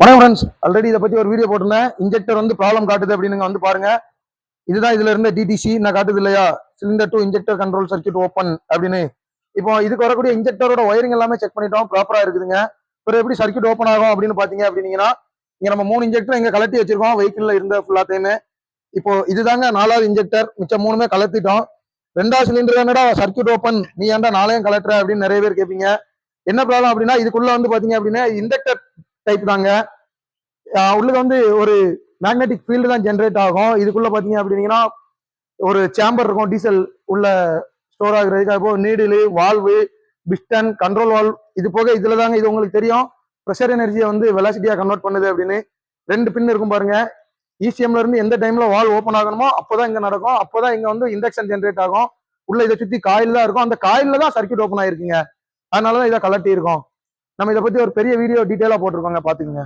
வணக்கம் friends already இதை பத்தி ஒரு வீடியோ போட்டிருந்தேன். இன்ஜெக்டர் வந்து ப்ராப்ளம் காட்டுது அப்படின்னு வந்து பாருங்க. இதுதான் இதுல இருந்த டிடிசி நான் காட்டுது இல்லையா? Cylinder to injector control circuit open அப்படின்னு. இப்போ இதுக்கு வரக்கூடிய இன்ஜெக்டரோட ஒயரிங் எல்லாமே செக் பண்ணிட்டோம். ப்ராப்பரா இருக்குதுங்க. இப்போ எப்படி சர்க்யூட் ஓப்பன் ஆகும் அப்படின்னு பாத்தீங்க அப்படின்னீங்கன்னா இங்க நம்ம மூணு இன்ஜெக்டர் இங்க கலட்டி வச்சிருக்கோம். வெஹிக்கிள்ல இருந்த ஃபுல்லாத்தையுமே இப்போ இதுதாங்க நாலாவது இன்ஜெக்டர் மிச்சம் மூணுமே கலத்திட்டோம். ரெண்டாவது சிலிண்டர் என்னடா? சர்க்கியூட் ஓப்பன் நீ ஏன்டா நாளையும் கலட்டுற அப்படின்னு நிறைய பேர் கேட்பீங்க என்ன ப்ராப்ளம் அப்படின்னா இதுக்குள்ள வந்து பாத்தீங்க அப்படின்னா இண்டக்டர் டைப் தாங்க. உள்ளது உள்ளுக்கு வந்து ஒரு மேக்னெட்டிக் ஃபீல்டு தான் ஜென்ரேட் ஆகும். இதுக்குள்ள பார்த்தீங்க அப்படின்னீங்கன்னா ஒரு சேம்பர் இருக்கும் டீசல் உள்ள ஸ்டோர் ஆகுறதுக்கு. அப்போ needle valve piston control valve இது போக இதில் தாங்க இது உங்களுக்கு தெரியும். ப்ரெஷர் எனர்ஜியை வந்து வெலாசிட்டியாக கன்வெர்ட் பண்ணுது அப்படின்னு. ரெண்டு பின் இருக்கும் பாருங்க. இசிஎம்ல இருந்து எந்த டைம்ல வால் ஓப்பன் ஆகணுமோ அப்போதான் இங்க நடக்கும். அப்போதான் இங்க வந்து இண்டக்ஷன் ஜென்ரேட் ஆகும். உள்ள இதை சுத்தி காயில் தான் இருக்கும். அந்த காயில தான் சர்க்யூட் ஓப்பன் ஆயிருக்குங்க. அதனாலதான் இதை கலட்டி இருக்கும் நம்ம இதை பத்தி ஒரு பெரிய வீடியோ டீட்டெயிலாக போட்டிருக்கோங்க பாத்துக்கோங்க